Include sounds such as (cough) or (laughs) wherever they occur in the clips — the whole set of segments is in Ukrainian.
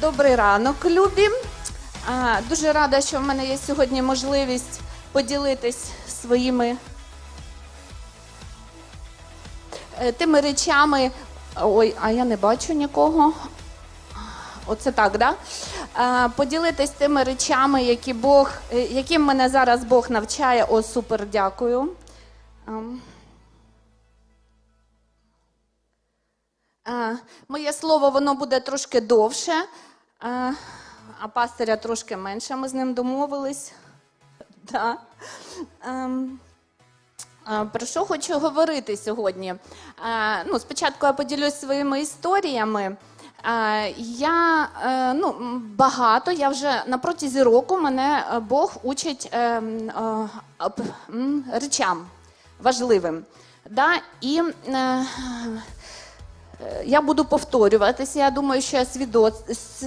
Добрий ранок, любі. Дуже рада, що в мене є сьогодні можливість поділитись своїми е, тими речами. Ой, а я не бачу нікого. Оце так, да? Поділитись тими речами, які Бог, е, яким мене зараз Бог навчає. О, супер, дякую. Моє слово воно буде трошки довше, а, а пастиря трошки менше. Ми з ним домовились. (laughs) Да. Ем, Про що хочу говорити сьогодні? Ну, спочатку я поділюсь своїми історіями. Я е, ну, багато, я вже на протязі року мене е, Бог учить е, м, е, об- м, речам важливим. Да? І е, я буду повторюватися. Я думаю, що я свідо...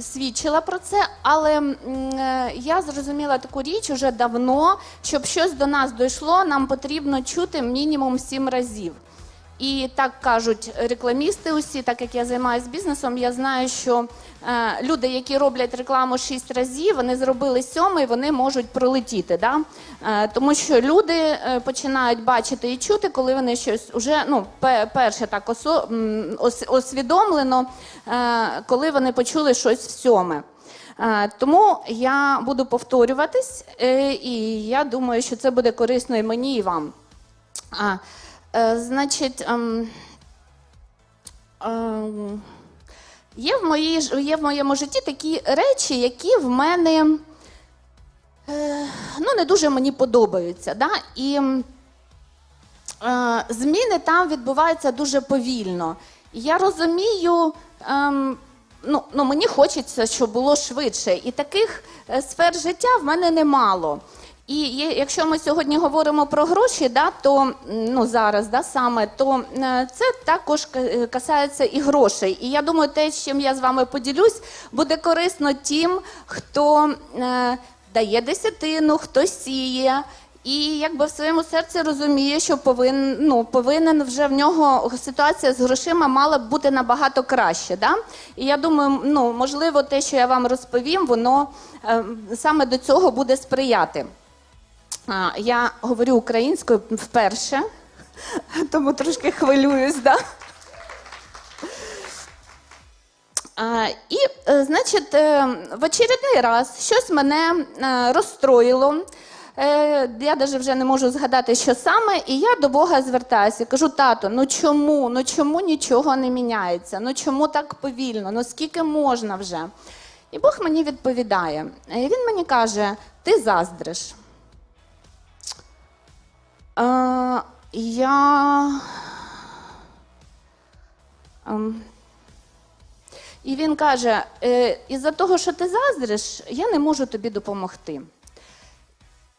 свідчила про це, але е, я зрозуміла таку річ уже давно, щоб щось до нас дійшло, нам потрібно чути мінімум сім разів. І так кажуть рекламісти усі, так як я займаюся бізнесом, я знаю, що е, люди, які роблять рекламу шість разів, вони зробили сьомий, вони можуть пролетіти. Да? Е, тому що люди е, починають бачити і чути, коли вони щось уже ну, перше так осо, ос- освідомлено, е, коли вони почули щось в сьоме. Е, Тому я буду повторюватись, е, і я думаю, що це буде корисно і мені, і вам. Е, значить, ем, ем, є, в моїй, є в моєму житті такі речі, які в мене е, ну, не дуже мені подобаються. Да? І е, зміни там відбуваються дуже повільно. Я розумію. Ем, Ну, ну, мені хочеться, щоб було швидше. І таких сфер життя в мене немало. І якщо ми сьогодні говоримо про гроші, да, то ну, зараз да, саме, то це також е, касається і грошей. І я думаю, те, чим я з вами поділюсь, буде корисно тим, хто е, дає десятину, хто сіє. І якби в своєму серці розуміє, що повинен, ну, повинен вже в нього ситуація з грошима мала б бути набагато краще. Да? І я думаю, ну, можливо, те, що я вам розповім, воно е, саме до цього буде сприяти. Я говорю українською вперше, тому трошки хвилююсь. Да? І, е, значить, е, в очередний раз щось мене е, розстроїло. Я навіть вже не можу згадати, що саме, і я до Бога звертаюся. Кажу, тато, ну чому? Ну чому нічого не міняється? Ну чому так повільно? Ну скільки можна вже? І Бог мені відповідає. Він мені каже: ти заздриш. Е, я. Ем, і він каже: е, із-за того, що ти заздриш, я не можу тобі допомогти.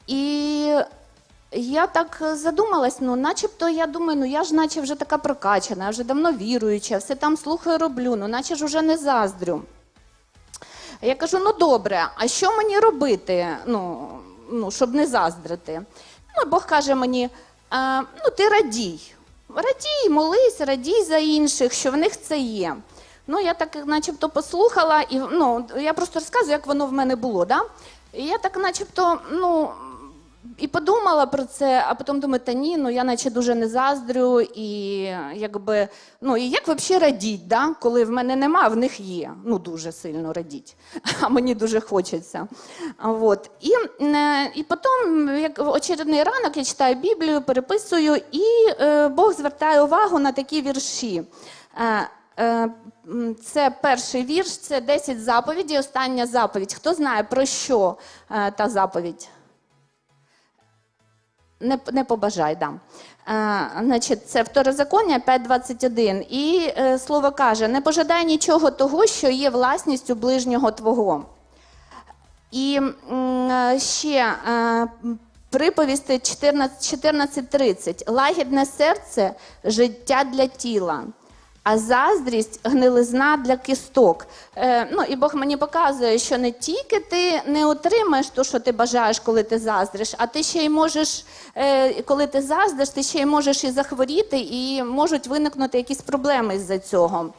І я так задумалась, ну, начебто я думаю, ну я ж наче вже така прокачана, я вже давно віруюча, все там слухаю, роблю, ну наче ж уже не заздрю. Я кажу: ну добре, а що мені робити, ну, ну щоб не заздрити? Ну, Бог каже мені: ну ти радій. Радій, молись, радій за інших, що в них це є. Ну, я так начебто послухала, і ну, я просто розказую, як воно в мене було. Да? І я так начебто, ну. І подумала про це, а потім думаю, та ні, ну я наче дуже не заздрю, і якби, ну і як взагалі радіть, да? коли в мене нема, в них є. Ну дуже сильно радіть, а мені дуже хочеться. От. І, е, і потім, як в очередний ранок, я читаю Біблію, переписую, і е, Бог звертає увагу на такі вірші. Е, е, Це перший вірш, це 10 заповідей, остання заповідь. Хто знає про що е, та заповідь? Не, не побажай, да. Е, значить, це второзаконня 5.21. І е, слово каже: не пожадай нічого того, що є власністю ближнього твого. І е, ще е, приповісти 14 14.30. Лагідне серце життя для тіла. А заздрість гнилизна для кісток. Е, ну і Бог мені показує, що не тільки ти не отримаєш те, що ти бажаєш, коли ти заздриш, а ти ще й можеш, е, коли ти заздриш, ти ще й можеш і захворіти, і можуть виникнути якісь проблеми з-за цього.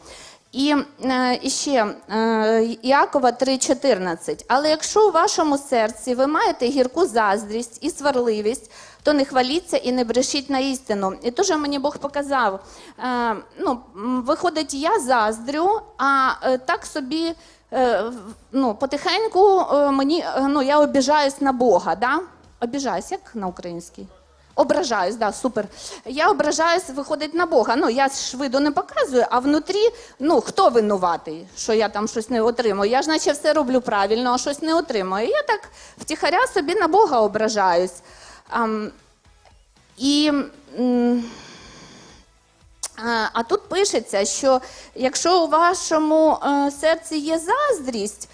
І, е, і ще е, Іакова 3,14. Але якщо у вашому серці ви маєте гірку заздрість і сварливість, то не хваліться і не брешіть на істину. І теж мені Бог показав. Е, ну, виходить, я заздрю, а так собі ну, потихеньку мені ну, я обіжаюсь на Бога. Да? Обіжаюсь, як на українській? Ображаюсь, да, супер. Я ображаюсь, виходить на Бога. Ну, я ж виду не показую, а внутрі, ну, хто винуватий, що я там щось не отримую? Я ж наче все роблю правильно, а щось не отримую. Я так втіхаря собі на Бога ображаюсь. Ам, і. а, А тут пишеться, що якщо у вашому е, серці є заздрість,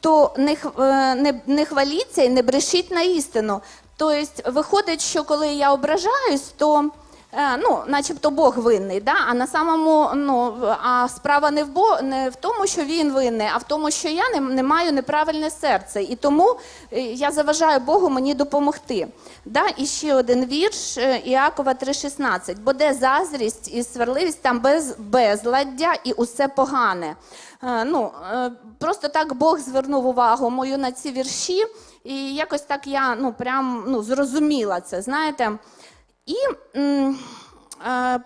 то не, е, не, не хваліться і не брешіть на істину. Тобто, виходить, що коли я ображаюсь, то ну, начебто Бог винний, да? а на самому ну, а справа не в, Бо, не в тому, що він винний, а в тому, що я не, не маю неправильне серце. І тому е, я заважаю Богу мені допомогти. Да? І ще один вірш е, Іакова 3,16. Бо де заздрість і сварливість, там без, безладдя і усе погане. Е, Ну, е, просто так Бог звернув увагу мою на ці вірші, і якось так я ну, прям, ну, зрозуміла це, знаєте. І е,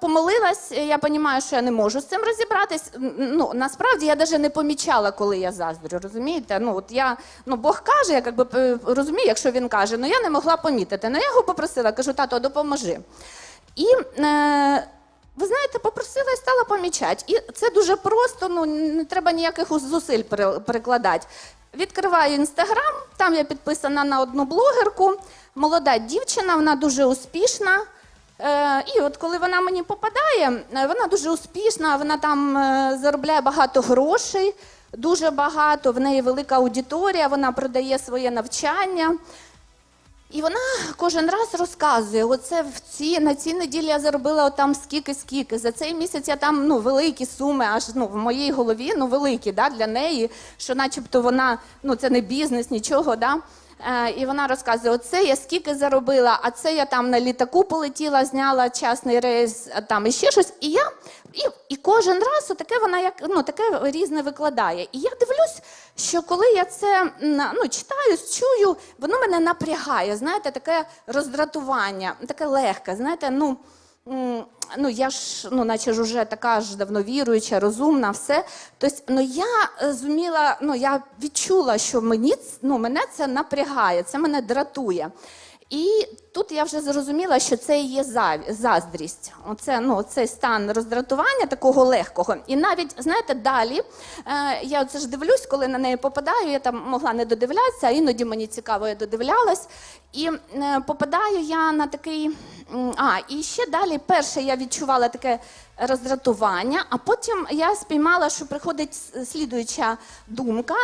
помолилась, я розумію, що я не можу з цим розібратись. Ну, насправді я навіть не помічала, коли я заздрю, розумієте? Ну, от я, ну, Бог каже, я якби, е, розумію, якщо він каже, але я не могла помітити. Ну, я його попросила, кажу, тато, допоможи. І е, ви знаєте, попросила і стала помічати. І це дуже просто, ну не треба ніяких зусиль перекладати. Відкриваю інстаграм, там я підписана на одну блогерку, молода дівчина, вона дуже успішна. Е, і от коли вона мені попадає, е, вона дуже успішна, вона там е, заробляє багато грошей, дуже багато, в неї велика аудиторія, вона продає своє навчання. І вона кожен раз розказує: оце в ці на цій неділі я заробила там скільки, скільки. За цей місяць я там ну великі суми, аж ну в моїй голові ну великі да, для неї, що начебто вона ну це не бізнес, нічого. Да? Е, і вона розказує: оце я скільки заробила, а це я там на літаку полетіла, зняла частний рейс, а там і ще щось. І я і, і кожен раз таке вона як ну таке різне викладає. І я дивлюсь, що коли я це ну, читаю, чую, воно мене напрягає. Знаєте, таке роздратування, таке легке. Знаєте, ну. Ну, я ж, ну, наче ж уже така ж давно віруюча, розумна, все. Тобто, ну я е, зуміла, ну я відчула, що мені ну, мене це напрягає, це мене дратує. І тут я вже зрозуміла, що це є заздрість. Оце, ну, цей стан роздратування такого легкого. І навіть, знаєте, далі е, я це ж дивлюсь, коли на неї попадаю, я там могла не додивлятися, а іноді мені цікаво, я додивлялась. І е, попадаю я на такий. А, і ще далі, перше, я відчувала таке роздратування, а потім я спіймала, що приходить слідуюча думка,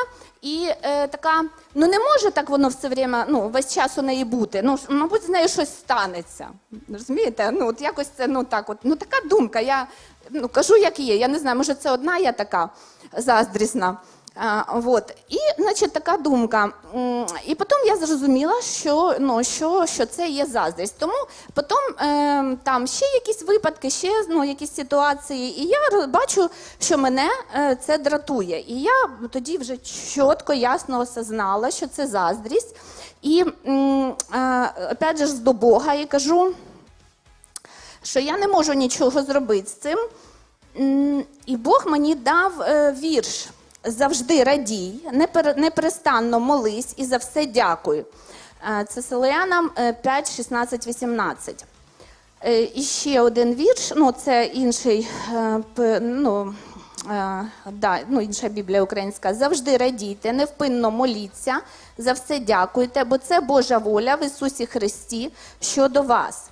і е, така: ну не може так воно все время, ну, весь час у неї бути. Ну, мабуть, з нею щось станеться. Розумієте? Ну, от якось це ну так, от, ну така думка. Я ну, кажу, як є. Я не знаю, може, це одна я така заздрісна. Вот. І, значить, така думка. І потім я зрозуміла, що, ну, що, що це є заздрість. Тому потім е, там ще якісь випадки, ще ну, якісь ситуації. І я бачу, що мене е, це дратує. І я тоді вже чітко, ясно осознала, що це заздрість. І е, опять же до Бога і кажу, що я не можу нічого зробити з цим. І Бог мені дав е, вірш. Завжди радій, непер- непрестанно молись і за все дякуй. Це Селеянам е, 5, 16, 18. Е, І ще один вірш, ну це інший, е, ну, е, да, ну, інша Біблія українська. Завжди радійте, невпинно моліться, за все дякуйте, бо це Божа воля в Ісусі Христі щодо вас.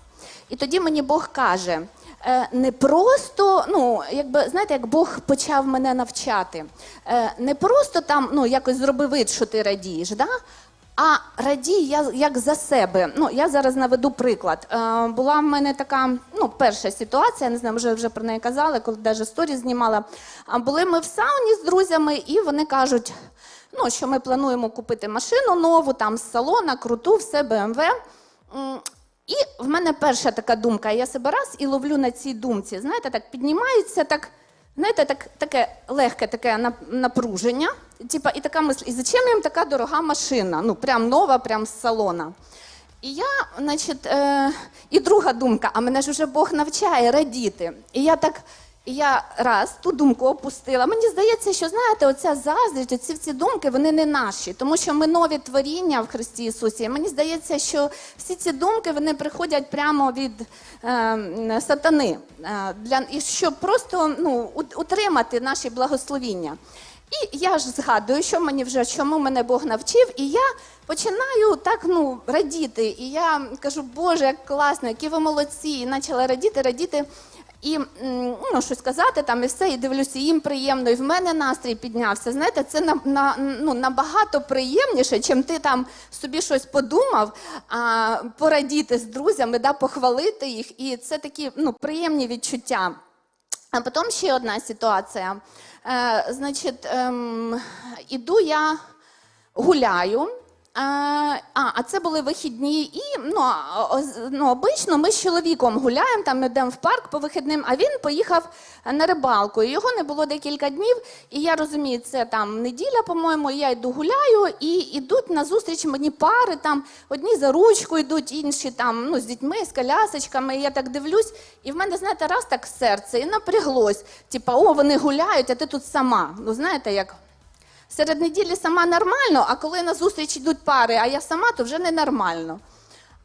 І тоді мені Бог каже. Е, Не просто, ну якби знаєте, як Бог почав мене навчати, е, не просто там ну якось зроби вид, що ти радієш, да? а радій я як за себе. Ну я зараз наведу приклад. Е, була в мене така ну перша ситуація, не знаю, може вже про неї казали, коли навіть сторі знімала. Були ми в сауні з друзями, і вони кажуть, ну що ми плануємо купити машину нову, там з салона, круту, все БМВ. І в мене перша така думка, я себе раз і ловлю на цій думці. Знаєте, так піднімається, так знаєте, так, таке легке таке напруження. Типа, і така мисль, і зачем їм така дорога машина? Ну, прям нова, прям з салона. І я, значить, е, і друга думка, а мене ж вже Бог навчає радіти. І я так, і я раз ту думку опустила. Мені здається, що знаєте, оця заздрість, оці ці думки, вони не наші, тому що ми нові творіння в Христі Ісусі. І мені здається, що всі ці думки вони приходять прямо від е, сатани, е, для, і щоб просто ну, утримати наші благословіння. І я ж згадую, що мені вже чому мене Бог навчив, і я починаю так ну радіти. І я кажу, Боже, як класно, які ви молодці! І почала радіти, радіти. І ну, щось казати там і все, і дивлюся, їм приємно, і в мене настрій піднявся. Знаєте, це на, на, ну, набагато приємніше, чим ти там собі щось подумав, а, порадіти з друзями, да, похвалити їх. І це такі ну, приємні відчуття. А потім ще одна ситуація. Е, значить, ем, іду я гуляю. Е, а, а це були вихідні, і ну, ну, обично ми з чоловіком гуляємо, там йдемо в парк по вихідним, а він поїхав на рибалку. І його не було декілька днів. І я розумію, це там неділя, по-моєму, я йду гуляю, і йдуть назустріч мені пари, там одні за ручку йдуть, інші там ну, з дітьми, з колясочками. І я так дивлюсь, і в мене, знаєте, раз так серце і напряглось. Типа, о, вони гуляють, а ти тут сама. Ну, знаєте, як. Серед неділі сама нормально, а коли на зустріч йдуть пари, а я сама, то вже ненормально.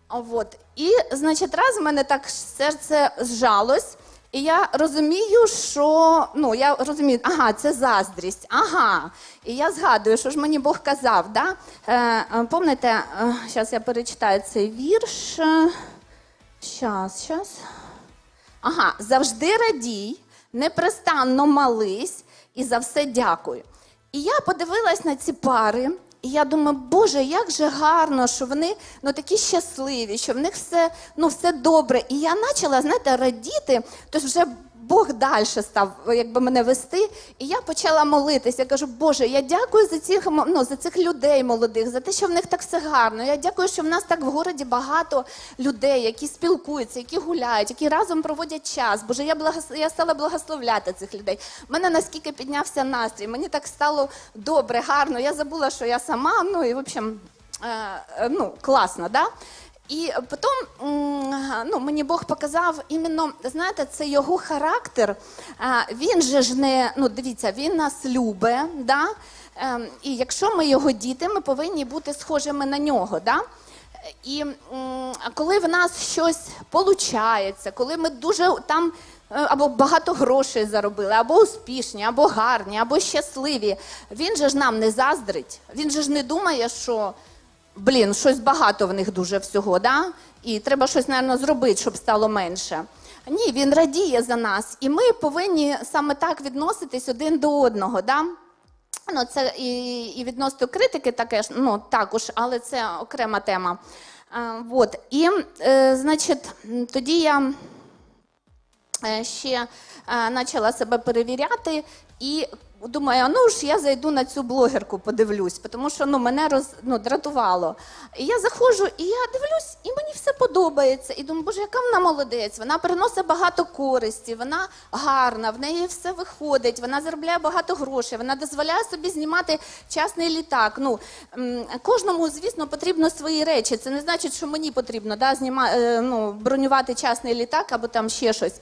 От. І, значить, раз в мене так серце зжалось, і я розумію, що ну, я розумію, ага, це заздрість, ага. І я згадую, що ж мені Бог казав. Да? Е, е, Помните, зараз я перечитаю цей вірш. Щас, щас. Ага, завжди радій, непрестанно молись і за все дякуй. І я подивилась на ці пари, і я думаю, Боже, як же гарно, що вони ну, такі щасливі, що в них все, ну, все добре. І я почала, знаєте, радіти, тож вже Бог далі став якби, мене вести. І я почала молитися. Я кажу, Боже, я дякую за цих, ну, за цих людей молодих, за те, що в них так все гарно. Я дякую, що в нас так в городі багато людей, які спілкуються, які гуляють, які разом проводять час. Боже, я благос... я стала благословляти цих людей. У мене наскільки піднявся настрій, мені так стало добре, гарно. Я забула, що я сама. Ну і в общем, е, е, ну, класно, да? І потім ну, мені Бог показав іменно, знаєте, це його характер. Він же ж не, ну дивіться, він нас любить, да? Ем, і якщо ми його діти, ми повинні бути схожими на нього. Да? І коли в нас щось получається, коли ми дуже там е, або багато грошей заробили, або успішні, або гарні, або щасливі, він же ж нам не заздрить. Він же ж не думає, що блін, щось багато в них дуже всього, да? і треба щось, мабуть, зробити, щоб стало менше. Ні, він радіє за нас, і ми повинні саме так відноситись один до одного. Да? Ну, це і, і відносно критики таке ну, також, але це окрема тема. А, вот. І, е, значить, тоді я е, ще е, почала себе перевіряти і думаю, ну ж я зайду на цю блогерку, подивлюсь, тому що ну, мене роз, ну, дратувало. І я заходжу, і я дивлюсь, і мені все подобається. І думаю, боже, яка вона молодець, вона приносить багато користі, вона гарна, в неї все виходить, вона заробляє багато грошей, вона дозволяє собі знімати частний літак. Ну, кожному, звісно, потрібно свої речі. Це не значить, що мені потрібно да, зніма, е, ну, бронювати частний літак або там ще щось.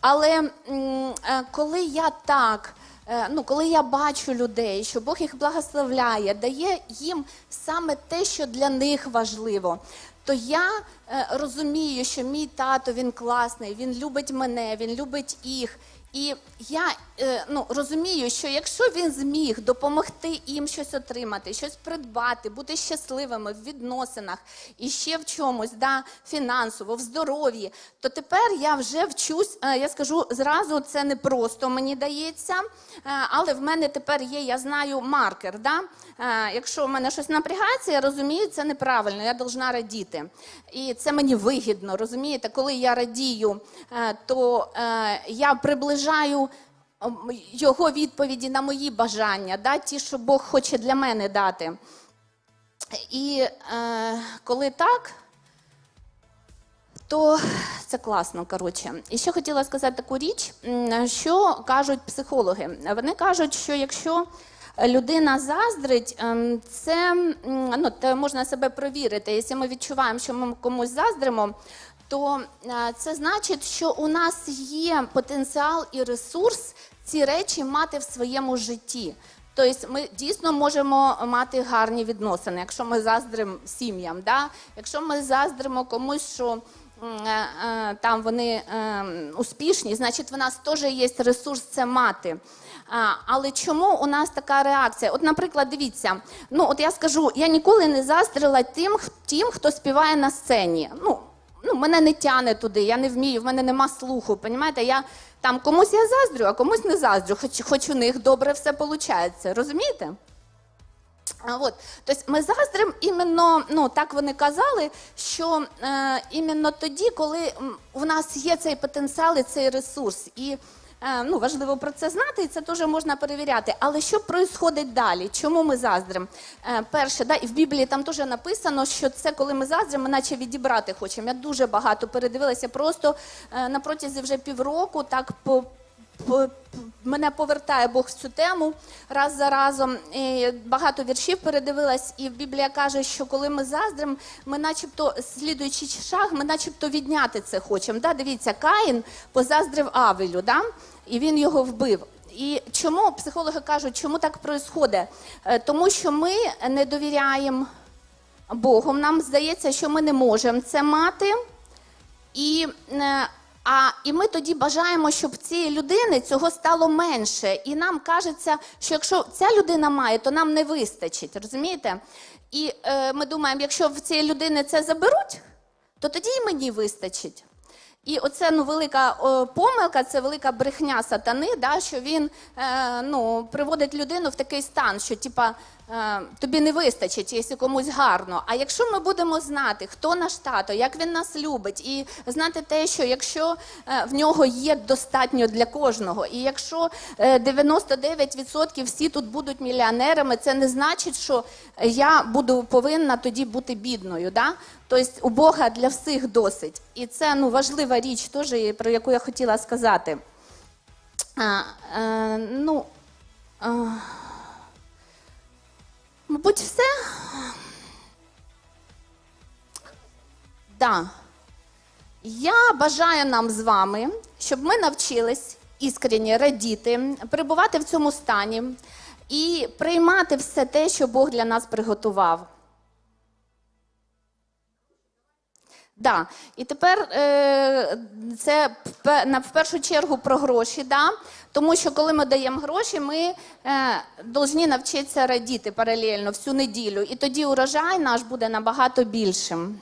Але е, коли я так. Е, Ну, коли я бачу людей, що Бог їх благословляє, дає їм саме те, що для них важливо, то я е, розумію, що мій тато він класний, він любить мене, він любить їх. І я е, ну, розумію, що якщо він зміг допомогти їм щось отримати, щось придбати, бути щасливими в відносинах і ще в чомусь, да, фінансово, в здоров'ї, то тепер я вже вчусь. е, Я скажу зразу, це не просто мені дається, е, але в мене тепер є, я знаю маркер. Да? Якщо в мене щось напрягається, я розумію, це неправильно, я должна радіти. І це мені вигідно, розумієте, коли я радію, то я приближаю м, його відповіді на мої бажання, да, ті, що Бог хоче для мене дати. І е, коли так, то це класно. Коротше. І ще хотіла сказати таку річ, що кажуть психологи. Вони кажуть, що якщо людина заздрить, ем, це ну, те можна себе провірити. Якщо ми відчуваємо, що ми комусь заздримо, то е, це значить, що у нас є потенціал і ресурс ці речі мати в своєму житті. Тобто ми дійсно можемо мати гарні відносини, якщо ми заздримо сім'ям. Да? Якщо ми заздримо комусь, що е, е, там вони успішні, значить в нас теж є ресурс це мати. Але чому у нас така реакція? От, наприклад, дивіться, ну от я скажу, я ніколи не заздрила тим, тим хто співає на сцені. Ну, ну, мене не тяне туди, я не вмію, в мене нема слуху. Понімаєте? Я там комусь я заздрю, а комусь не заздрю, хоч, хоч у них добре все виходить. Розумієте? От, тобто ми заздрим іменно, ну так вони казали, що е, іменно тоді, коли в нас є цей потенціал і цей ресурс. І ну, важливо про це знати, і це теж можна перевіряти. Але що відбувається далі? Чому ми заздримо? Е, перше, да, і в Біблії там теж написано, що це коли ми заздримо, ми наче відібрати хочемо. Я дуже багато передивилася, просто е, на протязі вже півроку так по- мене повертає Бог в цю тему раз за разом. І багато віршів передивилась, і Біблія каже, що коли ми заздримо, ми начебто, слідуючи шаг, ми начебто відняти це хочемо. Да? Дивіться, Каїн позаздрив Авелю, да? і він його вбив. І чому психологи кажуть, чому так відбувається? Тому що ми не довіряємо Богу. Нам здається, що ми не можемо це мати. І, е, а, і ми тоді бажаємо, щоб цієї людини цього стало менше. І нам кажеться, що якщо ця людина має, то нам не вистачить. Розумієте? І е, ми думаємо, якщо в цієї людини це заберуть, то тоді і мені вистачить. І оце ну, велика о, помилка, це велика брехня сатани, да, що він е, ну, приводить людину в такий стан, що типа, тобі не вистачить, якщо комусь гарно. А якщо ми будемо знати, хто наш тато, як він нас любить, і знати те, що якщо е, в нього є достатньо для кожного, і якщо е, 99% всі тут будуть мільйонерами, це не значить, що я буду повинна тоді бути бідною. Да? Тобто у Бога для всіх досить. І це ну, важлива річ, теж, про яку я хотіла сказати. А, е, ну, е, мабуть, все. Да. Я бажаю нам з вами, щоб ми навчились іскренні радіти, перебувати в цьому стані і приймати все те, що Бог для нас приготував. Да. І тепер е, це в першу чергу про гроші, да? Тому що коли ми даємо гроші, ми е, навчитися радіти паралельно всю неділю. І тоді урожай наш буде набагато більшим.